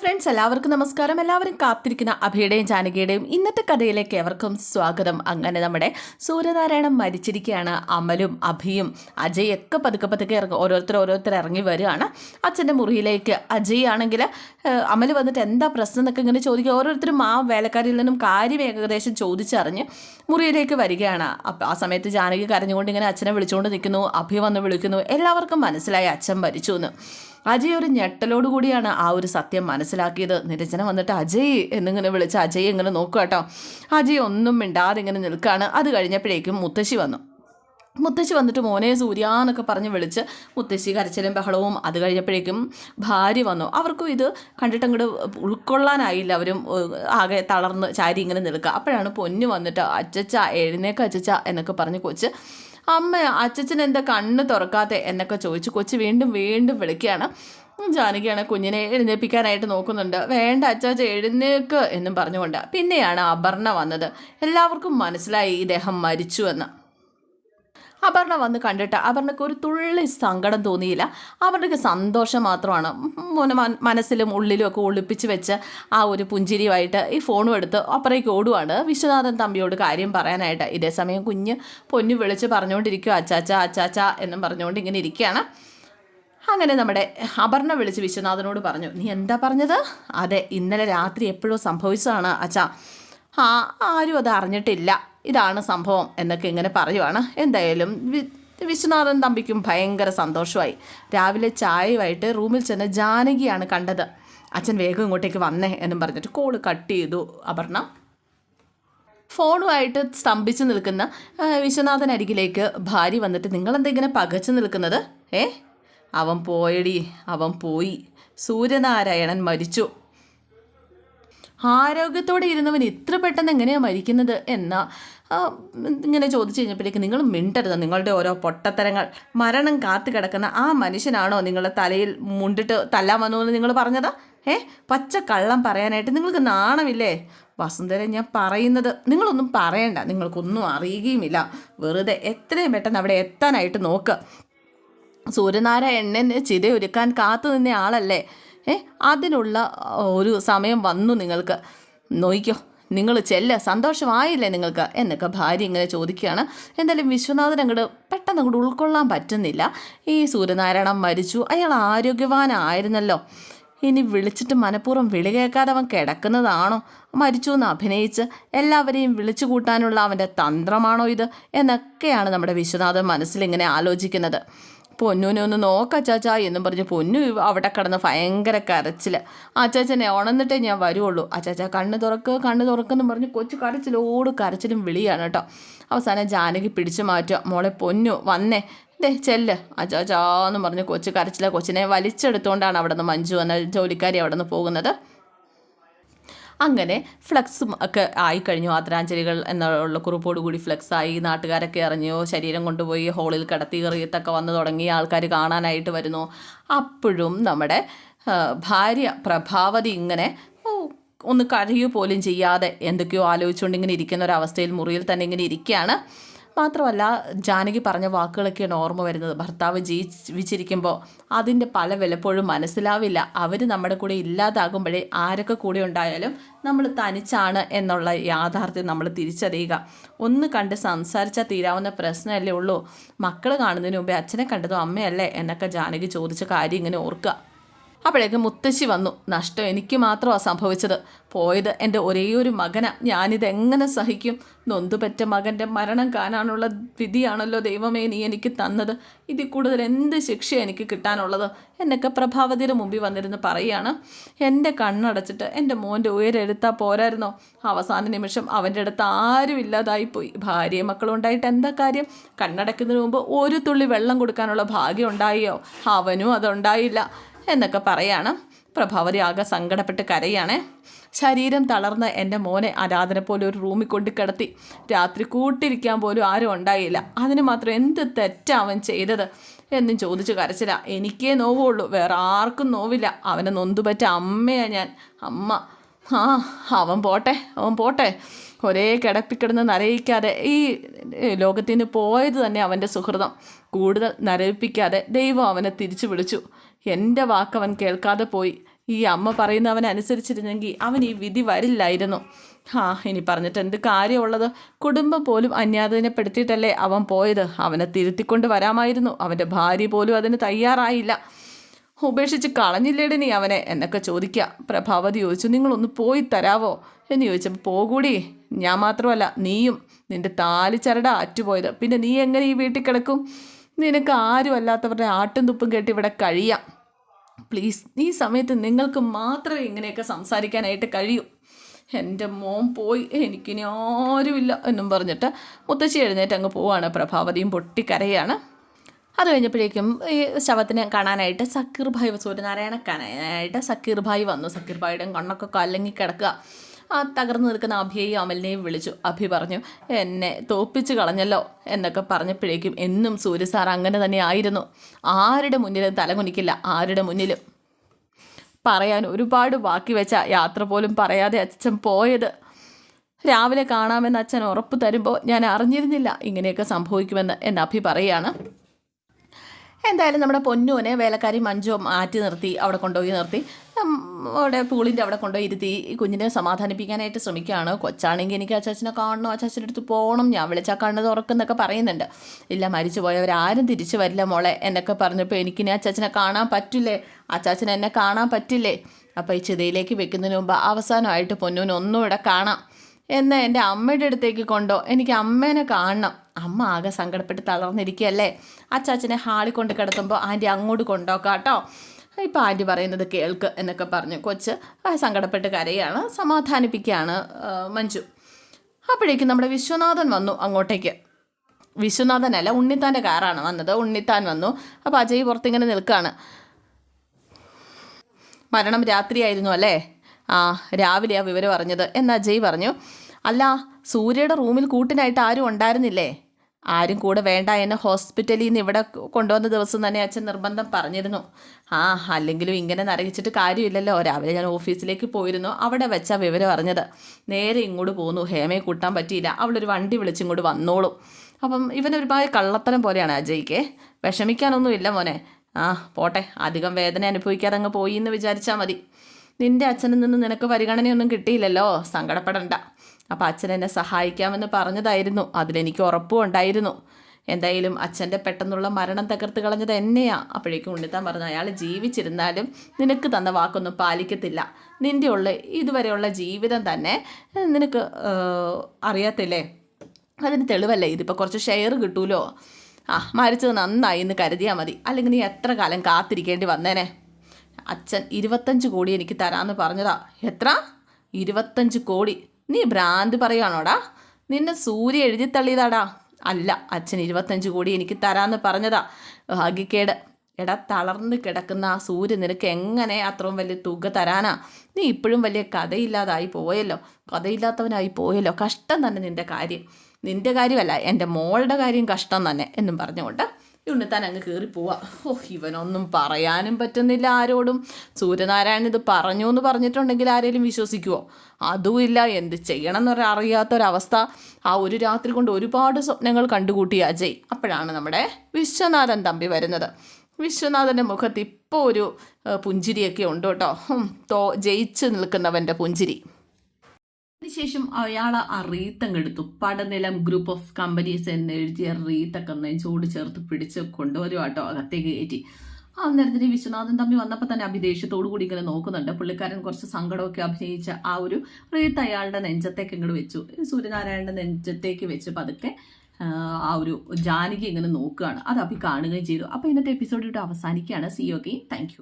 Friends എല്ലാവർക്കും നമസ്കാരം. എല്ലാവരും കാത്തിരിക്കുന്ന അഭയുടെയും ജാനകിയുടെയും ഇന്നത്തെ കഥയിലേക്ക് എവർക്കും സ്വാഗതം. അങ്ങനെ നമ്മുടെ സൂര്യനാരായണൻ മരിച്ചിരിക്കുകയാണ്. അമലും അഭിയും അജയ് ഒക്കെ പതുക്കെ പതുക്കെ ഇറങ്ങും ഓരോരുത്തർ ഓരോരുത്തർ ഇറങ്ങി വരികയാണ്. അച്ഛന്റെ മുറിയിലേക്ക് അജയ് ആണെങ്കിൽ അമൽ വന്നിട്ട് എന്താ പ്രശ്നം എന്നൊക്കെ ഇങ്ങനെ ചോദിക്കുക. ഓരോരുത്തരും ആ വേലക്കാരിൽ നിന്നും കാര്യം ഏകദേശം ചോദിച്ചറിഞ്ഞ് മുറിയിലേക്ക് വരികയാണ്. അപ്പോൾ ആ സമയത്ത് ജാനകി കരഞ്ഞുകൊണ്ട് ഇങ്ങനെ അച്ഛനെ വിളിച്ചുകൊണ്ട് നിൽക്കുന്നു. അഭി വന്ന് വിളിക്കുന്നു. എല്ലാവർക്കും മനസ്സിലായി അച്ഛൻ മരിച്ചു എന്ന്. അജയ് ഒരു ഞെട്ടലോട് കൂടിയാണ് ആ ഒരു സത്യം മനസ്സിലാക്കിയത്. നിരഞ്ജന വന്നിട്ട് അജയ് എന്നിങ്ങനെ വിളിച്ച് അജയ് ഇങ്ങനെ നോക്കുക കേട്ടോ. അജയ് ഒന്നും മിണ്ടാതെ ഇങ്ങനെ നിൽക്കുകയാണ് അത് കഴിഞ്ഞപ്പോഴേക്കും മുത്തശ്ശി വന്നു. മുത്തശ്ശി വന്നിട്ട് മോനെ സൂര്യ എന്നൊക്കെ പറഞ്ഞ് വിളിച്ച് മുത്തശ്ശി കരച്ചിലും ബഹളവും അത് കഴിഞ്ഞപ്പോഴേക്കും ഭാര്യ വന്നു. അവർക്കും ഇത് കണ്ടിട്ട് അങ്ങോട്ട് ഉൾക്കൊള്ളാനായില്ല. അവരും ആകെ തളർന്ന് ചാരി ഇങ്ങനെ നിൽക്കുക. അപ്പോഴാണ് പൊന്നു വന്നിട്ട് അച്ചച്ച എഴുന്നേക്ക് അച്ചച്ച എന്നൊക്കെ പറഞ്ഞ് കൊച്ച് അമ്മ അച്ചച്ചൻ എന്താ കണ്ണ് തുറക്കാതെ എന്നൊക്കെ ചോദിച്ചു കൊച്ച് വീണ്ടും വീണ്ടും വിളിക്കുകയാണ്. ജാനകിയാണ് കുഞ്ഞിനെ എഴുന്നേൽപ്പിക്കാനായിട്ട് നോക്കുന്നുണ്ട്. വേണ്ട അച്ചാച്ച എഴുന്നേക്ക് എന്നും പറഞ്ഞുകൊണ്ട് പിന്നെയാണ് അപർണ വന്നത്. എല്ലാവർക്കും മനസ്സിലായി ഇദ്ദേഹം മരിച്ചു എന്ന്. അപർണ വന്ന് കണ്ടിട്ട് അപർണയ്ക്ക് ഒരു തുള്ളി സങ്കടം തോന്നിയില്ല. അപർണയ്ക്ക് സന്തോഷം മാത്രമാണ്. മോനെ മനസ്സിലും ഉള്ളിലും ഒക്കെ ഒളിപ്പിച്ച് വെച്ച് ആ ഒരു പുഞ്ചിരിയുമായിട്ട് ഈ ഫോണും എടുത്ത് അപ്പുറേക്ക് ഓടുവാണ്. വിശ്വനാഥൻ തമ്പിയോട് കാര്യം പറയാനായിട്ട് ഇതേ സമയം കുഞ്ഞ് പൊന്നു വിളിച്ച് പറഞ്ഞുകൊണ്ടിരിക്കുക. അച്ചാച്ച അച്ചാച്ച എന്നും പറഞ്ഞുകൊണ്ട് ഇങ്ങനെ ഇരിക്കുകയാണ്. അങ്ങനെ നമ്മുടെ അപർണ വിളിച്ച് വിശ്വനാഥനോട് പറഞ്ഞു നീ എന്താ പറഞ്ഞത്? അതെ ഇന്നലെ രാത്രി എപ്പോഴോ സംഭവിച്ചതാണ് അച്ഛാ. ആ ആരും അത് അറിഞ്ഞിട്ടില്ല. ഇതാണ് സംഭവം എന്നൊക്കെ ഇങ്ങനെ പറയുവാണ്. എന്തായാലും വിശ്വനാഥൻ തമ്പിക്കും ഭയങ്കര സന്തോഷമായി. രാവിലെ ചായയുമായിട്ട് റൂമിൽ ചെന്ന് ജാനകിയാണ് കണ്ടത്. അച്ഛൻ വേഗം ഇങ്ങോട്ടേക്ക് വന്നേ എന്നും പറഞ്ഞിട്ട് കോൾ കട്ട് ചെയ്തു അപർണ. ഫോണുമായിട്ട് സ്തംഭിച്ച് നിൽക്കുന്ന വിശ്വനാഥൻ അരികിലേക്ക് ഭാര്യ വന്നിട്ട് നിങ്ങളെന്താ ഇങ്ങനെ പകച്ചു നിൽക്കുന്നത്? ഏ? അവൻ പോയടി അവൻ പോയി. സൂര്യനാരായണൻ മരിച്ചു. ആരോഗ്യത്തോടെ ഇരുന്നവൻ ഇത്ര പെട്ടെന്ന് എങ്ങനെയാണ് മരിക്കുന്നത് എന്ന ഇങ്ങനെ ചോദിച്ചു കഴിഞ്ഞപ്പോഴേക്ക് നിങ്ങൾ മിണ്ടരുത്. നിങ്ങളുടെ ഓരോ പൊട്ടത്തരങ്ങൾ മരണം കാത്തു കിടക്കുന്ന ആ മനുഷ്യനാണോ നിങ്ങളുടെ തലയിൽ മുണ്ടിട്ട് തല്ലാൻ വന്നു എന്ന് നിങ്ങൾ പറഞ്ഞത്? ഏ? പച്ച കള്ളം പറയാനായിട്ട് നിങ്ങൾക്ക് നാണമില്ലേ? വസുന്ധര ഞാൻ പറയുന്നത് നിങ്ങളൊന്നും പറയണ്ട. നിങ്ങൾക്കൊന്നും അറിയുകയുമില്ല. വെറുതെ എത്രയും പെട്ടെന്ന് അവിടെ എത്താനായിട്ട് നോക്ക്. സൂര്യനാരായണനെ ചിതയൊരുക്കാൻ കാത്തു നിന്ന ആളല്ലേ? ഏ? അതിനുള്ള ഒരു സമയം വന്നു നിങ്ങൾക്ക്. നോയിക്കോ നിങ്ങൾ ചെല്ല സന്തോഷമായില്ലേ നിങ്ങൾക്ക്? എന്നൊക്കെ ഭാര്യ ഇങ്ങനെ ചോദിക്കുകയാണ്. എന്തായാലും വിശ്വനാഥൻ അങ്ങോട്ട് പെട്ടെന്ന് അങ്ങോട്ട് ഉൾക്കൊള്ളാൻ പറ്റുന്നില്ല. ഈ സൂര്യനാരായണൻ മരിച്ചു. അയാൾ ആരോഗ്യവാനായിരുന്നല്ലോ. ഇനി വിളിച്ചിട്ട് മനഃപൂർവം വിളി കേൾക്കാതെ അവൻ കിടക്കുന്നതാണോ? മരിച്ചു എന്ന് അഭിനയിച്ച് എല്ലാവരെയും വിളിച്ചു കൂട്ടാനുള്ള അവന്റെ തന്ത്രമാണോ ഇത്? എന്നൊക്കെയാണ് നമ്മുടെ വിശ്വനാഥൻ മനസ്സിലിങ്ങനെ ആലോചിക്കുന്നത്. പൊന്നുനെ ഒന്ന് നോക്ക ചാച്ചാ എന്നും പറഞ്ഞ് പൊന്നു അവിടെ കിടന്ന് ഭയങ്കര കരച്ചിൽ അച്ചാച്ചനെ ഉണന്നിട്ടേ ഞാൻ വരുള്ളൂ അച്ചാച്ച കണ്ണ് തുറക്ക് കണ്ണ് തുറക്കെന്ന് പറഞ്ഞ് കൊച്ചു കരച്ചിലോട് കരച്ചിലും വിളിയാണ് കേട്ടോ. അവസാനം ജാനകി പിടിച്ചു മാറ്റുക. മോളെ പൊന്നു വന്നേ. ദേ ചെല്ല്. അച്ചാച്ചാന്നും പറഞ്ഞ് കൊച്ചു കരച്ചിലെ കൊച്ചിനെ വലിച്ചെടുത്തുകൊണ്ടാണ് അവിടെ നിന്ന് മഞ്ജു എന്ന ജോലിക്കാരി അവിടെ നിന്ന് പോകുന്നത്. അങ്ങനെ ഫ്ലക്സും ഒക്കെ ആയിക്കഴിഞ്ഞു. ആദരാഞ്ജലികൾ എന്നുള്ള കുറിപ്പോട് കൂടി ഫ്ലക്സ് ആയി. നാട്ടുകാരൊക്കെ അറിഞ്ഞു. ശരീരം കൊണ്ടുപോയി ഹോളിൽ കടത്തി കറിയത്തൊക്കെ വന്നു തുടങ്ങി ആൾക്കാർ കാണാനായിട്ട് വരുന്നു. അപ്പോഴും നമ്മുടെ ഭാര്യ പ്രഭാവതി ഇങ്ങനെ ഒന്ന് കഴിയുക പോലും ചെയ്യാതെ എന്തൊക്കെയോ ആലോചിച്ചുകൊണ്ട് ഇങ്ങനെ ഇരിക്കുന്ന ഒരവസ്ഥയിൽ മുറിയിൽ തന്നെ ഇങ്ങനെ ഇരിക്കുകയാണ്. മാത്രമല്ല ജാനകി പറഞ്ഞ വാക്കുകളൊക്കെയാണ് ഓർമ്മ വരുന്നത്. ഭർത്താവ് ജീവിച്ചിരിക്കുമ്പോൾ അതിന്റെ പല വിലപ്പോഴും മനസ്സിലാവില്ല. അവർ നമ്മുടെ കൂടെ ഇല്ലാതാകുമ്പോഴേ ആരൊക്കെ കൂടെ ഉണ്ടായാലും നമ്മൾ തനിച്ചാണ് എന്നുള്ള യാഥാർത്ഥ്യം നമ്മൾ തിരിച്ചറിയുക. ഒന്ന് കണ്ട് സംസാരിച്ചാൽ തീരാവുന്ന പ്രശ്നമല്ലേ ഉള്ളൂ. മക്കൾ കാണുന്നതിന് മുമ്പേ അച്ഛനെ കണ്ടതും അമ്മയല്ലേ എന്നൊക്കെ ജാനകി ചോദിച്ച കാര്യം ഇങ്ങനെ ഓർക്കുക. അപ്പോഴേക്കും മുത്തശ്ശി വന്നു. നഷ്ടം എനിക്ക് മാത്രമാണ് സംഭവിച്ചത്. പോയത് എന്റെ ഒരേ ഒരു മകനാ. ഞാനിതെങ്ങനെ സഹിക്കും? നൊന്തുപറ്റ മകന്റെ മരണം കാണാനുള്ള വിധിയാണല്ലോ ദൈവമേ നീ എനിക്ക് തന്നത്. ഇതിൽ കൂടുതൽ എന്ത് ശിക്ഷ എനിക്ക് കിട്ടാനുള്ളത്? എന്നൊക്കെ പ്രഭാവതിയുടെ മുമ്പിൽ വന്നിരുന്ന് പറയുകയാണ്. എന്റെ കണ്ണടച്ചിട്ട് എന്റെ മോന്റെ ഉയരെടുത്താൽ പോരായിരുന്നോ? അവസാന നിമിഷം അവന്റെ അടുത്ത് ആരും ഇല്ലാതായിപ്പോയി. ഭാര്യയും മക്കളും ഉണ്ടായിട്ട് എന്താ കാര്യം? കണ്ണടയ്ക്കുന്നതിന് മുമ്പ് ഒരു തുള്ളി വെള്ളം കൊടുക്കാനുള്ള ഭാഗ്യം ഉണ്ടായോ? അവനും അതുണ്ടായില്ല. എന്നൊക്കെ പറയാണ്. പ്രഭാവതി ആകെ സങ്കടപ്പെട്ട് കരയാണേ. ശരീരം തളർന്ന് എന്റെ മോനെ ആരാധന പോലെ ഒരു റൂമിൽ കൊണ്ട് കിടത്തി. രാത്രി കൂട്ടിരിക്കാൻ പോലും ആരും ഉണ്ടായില്ല. അതിന് മാത്രം എന്ത് തെറ്റാവൻ ചെയ്തത് എന്നും ചോദിച്ചു കരച്ചില്ല എനിക്കേ നോവുള്ളൂ. വേറെ ആർക്കും നോവില്ല. അവനെ നൊന്തുപറ്റ അമ്മയാണ് ഞാൻ. അമ്മ ആ അവൻ പോട്ടെ അവൻ പോട്ടെ. ഒരേ കിടപ്പിക്കിടന്ന് നരയിക്കാതെ ഈ ലോകത്തിന് പോയത് തന്നെ അവന്റെ സുഹൃതം. കൂടുതൽ നരയിപ്പിക്കാതെ ദൈവം അവനെ തിരിച്ചു വിളിച്ചു. എന്റെ വാക്കവൻ കേൾക്കാതെ പോയി. ഈ അമ്മ പറയുന്നവനനുസരിച്ചിരുന്നെങ്കിൽ അവൻ ഈ വിധി വരില്ലായിരുന്നു. ആ ഇനി പറഞ്ഞിട്ട് എന്ത് കാര്യമുള്ളത്? കുടുംബം പോലും അന്യാധീനപ്പെടുത്തിയിട്ടല്ലേ അവൻ പോയത്? അവനെ തിരുത്തിക്കൊണ്ട് വരാമായിരുന്നു. അവന്റെ ഭാര്യ പോലും അതിന് തയ്യാറായില്ല. ഉപേക്ഷിച്ച് കളഞ്ഞില്ലേടി നീ അവനെ? എന്നൊക്കെ ചോദിക്കുക പ്രഭാവതി ചോദിച്ചു നിങ്ങളൊന്ന് പോയി തരാവോ? എന്ന് ചോദിച്ചപ്പോൾ പോകൂടി. ഞാൻ മാത്രമല്ല നീയും. നിന്റെ താലിച്ചരട അറ്റുപോയത്. പിന്നെ നീ എങ്ങനെ ഈ വീട്ടിൽ കിടക്കും? നിനക്ക് ആരും അല്ലാത്തവരുടെ ആട്ടും തുപ്പും കേട്ട് ഇവിടെ കഴിയാം. പ്ലീസ് ഈ സമയത്ത് നിങ്ങൾക്ക് മാത്രമേ ഇങ്ങനെയൊക്കെ സംസാരിക്കാനായിട്ട് കഴിയൂ. എന്റെ മോൻ പോയി. എനിക്കിനി ആരുമില്ല എന്നും പറഞ്ഞിട്ട് മുത്തശ്ശി എഴുന്നേറ്റ് അങ്ങ് പോവാണ്. പ്രഭാവതിയും പൊട്ടിക്കരയാണ്. അത് കഴിഞ്ഞപ്പോഴേക്കും ഈ ശവത്തിനെ കാണാനായിട്ട് സക്കീർ ഭായ് സൂര്യനാരായണ കാണാനായിട്ട് സക്കീർ ഭായ് വന്നു. സക്കീർ ഭായിയുടെ കണ്ണൊക്കെ കലങ്ങി കിടക്കുക. ആ തകർന്നു നിൽക്കുന്ന അഭിയെയും അമലിനെയും വിളിച്ചു. അഭി പറഞ്ഞു എന്നെ തോപ്പിച്ചു കളഞ്ഞല്ലോ എന്നൊക്കെ പറഞ്ഞപ്പോഴേക്കും എന്നും സൂര്യ സാർ അങ്ങനെ തന്നെ ആയിരുന്നു. ആരുടെ മുന്നിലും തലകുനിക്കില്ല ആരുടെ മുന്നിലും? പറയാൻ ഒരുപാട് ബാക്കി വെച്ച യാത്ര പോലും പറയാതെ അച്ഛൻ പോയത്. രാവിലെ കാണാമെന്ന് അച്ഛൻ ഉറപ്പ് തരുമ്പോൾ ഞാൻ അറിഞ്ഞിരുന്നില്ല ഇങ്ങനെയൊക്കെ സംഭവിക്കുമെന്ന് എന്ന് അഭി പറയാണ് എന്തായാലും നമ്മുടെ പൊന്നുവിനെ വേലക്കാരി മഞ്ജു മാറ്റി നിർത്തി അവിടെ കൊണ്ടുപോയി നിർത്തി. അവിടെ പൂളിന്റെ അവിടെ കൊണ്ടുപോയി ഇരുത്തി കുഞ്ഞിനെ സമാധാനിപ്പിക്കാനായിട്ട് ശ്രമിക്കുകയാണ്. കൊച്ചാണെങ്കിൽ എനിക്ക് അച്ചാച്ചനെ കാണണം അച്ചാച്ചന്റെ അടുത്ത് പോകണം ഞാൻ വിളിച്ചാൽ കണ്ണ് തുറക്കുന്നൊക്കെ പറയുന്നുണ്ട്. ഇല്ല മരിച്ചു പോയവരാരും തിരിച്ചു വരില്ല മോളെ എന്നൊക്കെ പറഞ്ഞപ്പോൾ എനിക്കിനി അച്ചാച്ചനെ കാണാൻ പറ്റില്ലേ? അച്ചാച്ചനെ എന്നെ കാണാൻ പറ്റില്ലേ? അപ്പോൾ ഈ ചിതയിലേക്ക് വെക്കുന്നതിന് മുമ്പ് അവസാനമായിട്ട് പൊന്നുവിനെ ഇവിടെ കാണാം. എന്ന് എന്റെ അമ്മയുടെ അടുത്തേക്ക് കൊണ്ടോ? എനിക്ക് അമ്മേനെ കാണണം. അമ്മ ആകെ സങ്കടപ്പെട്ട് തളർന്നിരിക്കുകയല്ലേ? അച്ചാച്ചനെ ഹാളിൽ കൊണ്ട് കിടത്തുമ്പോൾ ആന്റി അങ്ങോട്ട് കൊണ്ടോക്കാം കേട്ടോ ഇപ്പം ആന്റി പറയുന്നത് കേൾക്ക് എന്നൊക്കെ പറഞ്ഞു. കൊച്ച് സങ്കടപ്പെട്ട് കരയാണ്. സമാധാനിപ്പിക്കുകയാണ് മഞ്ജു. അപ്പോഴേക്കും നമ്മുടെ വിശ്വനാഥൻ വന്നു അങ്ങോട്ടേക്ക്. വിശ്വനാഥനല്ല ഉണ്ണിത്താന്റെ കാറാണ് വന്നത്. ഉണ്ണിത്താൻ വന്നു. അപ്പോൾ അജയ് പുറത്തിങ്ങനെ നിൽക്കുകയാണ് മരണം രാത്രിയായിരുന്നു അല്ലേ? ആ രാവിലെയാ വിവരം അറിഞ്ഞത്. എന്ന് അജയ് പറഞ്ഞു. അല്ല സൂര്യയുടെ റൂമിൽ കൂട്ടിനായിട്ട് ആരും ഉണ്ടായിരുന്നില്ലേ? ആരും കൂടെ വേണ്ട എന്നെ ഹോസ്പിറ്റലിൽ നിന്ന് ഇവിടെ കൊണ്ടുവന്ന ദിവസം തന്നെ അച്ഛൻ നിർബന്ധം പറഞ്ഞിരുന്നു. ആ അല്ലെങ്കിലും ഇങ്ങനെ നരകിച്ചിട്ട് കാര്യമില്ലല്ലോ. രാവിലെ ഞാൻ ഓഫീസിലേക്ക് പോയിരുന്നു. അവിടെ വെച്ചാ വിവരം അറിഞ്ഞത്. നേരെ ഇങ്ങോട്ട് പോന്നു. ഹേമയെ കൂട്ടാൻ പറ്റിയില്ല. അവളൊരു വണ്ടി വിളിച്ചിങ്ങോട്ട് വന്നോളും. അപ്പം ഇവനൊരുപാട് കള്ളത്തരം പോലെയാണ് അജയ്ക്ക്. വിഷമിക്കാനൊന്നുമില്ല മോനെ. ആ പോട്ടെ. അധികം വേദന അനുഭവിക്കാതെ അങ്ങ് പോയി എന്ന് വിചാരിച്ചാൽ മതി. നിന്റെ അച്ഛനിൽ നിന്ന് നിനക്ക് പരിഗണനയൊന്നും കിട്ടിയില്ലല്ലോ. സങ്കടപ്പെടണ്ട. അപ്പം അച്ഛൻ എന്നെ സഹായിക്കാമെന്ന് പറഞ്ഞതായിരുന്നു. അതിലെനിക്ക് ഉറപ്പും ഉണ്ടായിരുന്നു. എന്തായാലും അച്ഛന്റെ പെട്ടെന്നുള്ള മരണം തകർത്ത് കളഞ്ഞത് എന്നെയാ. അപ്പോഴേക്കും ഉണ്ണിത്താൻ പറഞ്ഞു അയാൾ ജീവിച്ചിരുന്നാലും നിനക്ക് തന്ന വാക്കൊന്നും പാലിക്കത്തില്ല. നിന്റെ ഉള്ള ഇതുവരെയുള്ള ജീവിതം തന്നെ നിനക്ക് അറിയത്തില്ലേ? അതിന് തെളിവല്ലേ? ഇതിപ്പോൾ കുറച്ച് ഷെയർ കിട്ടൂലോ? ആ മരിച്ചത് നന്നായി എന്ന് കരുതിയാൽ മതി. അല്ലെങ്കിൽ നീ എത്ര കാലം കാത്തിരിക്കേണ്ടി വന്നേനെ? അച്ഛൻ ഇരുപത്തഞ്ച് കോടി എനിക്ക് തരാമെന്ന് പറഞ്ഞതാ. എത്ര? ഇരുപത്തഞ്ച് കോടി. നീ ഭ്രാന്ത് പറയുകയാണോടാ നിന്നെ സൂര്യ എഴുതി തള്ളിയതാടാ. അല്ല അച്ഛൻ ഇരുപത്തഞ്ച് കോടി എനിക്ക് തരാമെന്ന് പറഞ്ഞതാ. ഭാഗ്യക്കേട്. എടാ തളർന്ന് കിടക്കുന്ന ആ സൂര്യ നിനക്ക് എങ്ങനെ അത്രയും വലിയ തുക തരാനാ? നീ ഇപ്പോഴും വലിയ കഥയില്ലാതായി പോയല്ലോ. കഥയില്ലാത്തവനായി പോയല്ലോ. കഷ്ടം തന്നെ നിന്റെ കാര്യം. നിന്റെ കാര്യമല്ല എന്റെ മോളുടെ കാര്യം കഷ്ടം തന്നെ എന്നും പറഞ്ഞുകൊണ്ട് ഉണ്ണിത്താൻ അങ്ങ് കയറി പോവാ. ഓ ഇവനൊന്നും പറയാനും പറ്റുന്നില്ല ആരോടും. സൂര്യനാരായണൻ ഇത് പറഞ്ഞു എന്ന് പറഞ്ഞിട്ടുണ്ടെങ്കിൽ ആരെങ്കിലും വിശ്വസിക്കുമോ അതുമില്ല എന്ത് ചെയ്യണം എന്നൊരു അറിയാത്തൊരവസ്ഥ. ആ ഒരു രാത്രി കൊണ്ട് ഒരുപാട് സ്വപ്നങ്ങൾ കണ്ടുകൂട്ടി അജയ്. അപ്പോഴാണ് നമ്മുടെ വിശ്വനാഥൻ തമ്പി വരുന്നത്. വിശ്വനാഥന്റെ മുഖത്ത് ഇപ്പോൾ ഒരു പുഞ്ചിരിയൊക്കെ ഉണ്ട് കേട്ടോ. തോ ജയിച്ച് നിൽക്കുന്നവന്റെ പുഞ്ചിരി. അതിനുശേഷം അയാൾ ആ റീത്തങ്ങ് എടുത്തു പടനിലം ഗ്രൂപ്പ് ഓഫ് കമ്പനീസ് എന്ന് എഴുതിയ റീത്തൊക്കെ നെഞ്ചോട് ചേർത്ത് പിടിച്ച് കൊണ്ടുവരും കേട്ടോ അകത്തേക്ക് കയറ്റി. ആ നേരത്തിന് ഈ വിശ്വനാഥൻ തമ്പി വന്നപ്പോൾ തന്നെ അഭിദേഷ്യത്തോടു കൂടി ഇങ്ങനെ നോക്കുന്നുണ്ട്. പുള്ളിക്കാരൻ കുറച്ച് സങ്കടമൊക്കെ അഭിനയിച്ച ആ ഒരു റീത്ത് അയാളുടെ നെഞ്ചത്തേക്ക് ഇങ്ങോട്ട് വെച്ചു. സൂര്യനാരായണന്റെ നെഞ്ചത്തേക്ക് വെച്ച് പതുക്കെ ആ, ഒരു ജാനകി ഇങ്ങനെ നോക്കുകയാണ്. അത് അഭി കാണുകയും ചെയ്തു. അപ്പോൾ ഇന്നത്തെ എപ്പിസോഡ് ഇവിടെ അവസാനിക്കുകയാണ്. C okay thank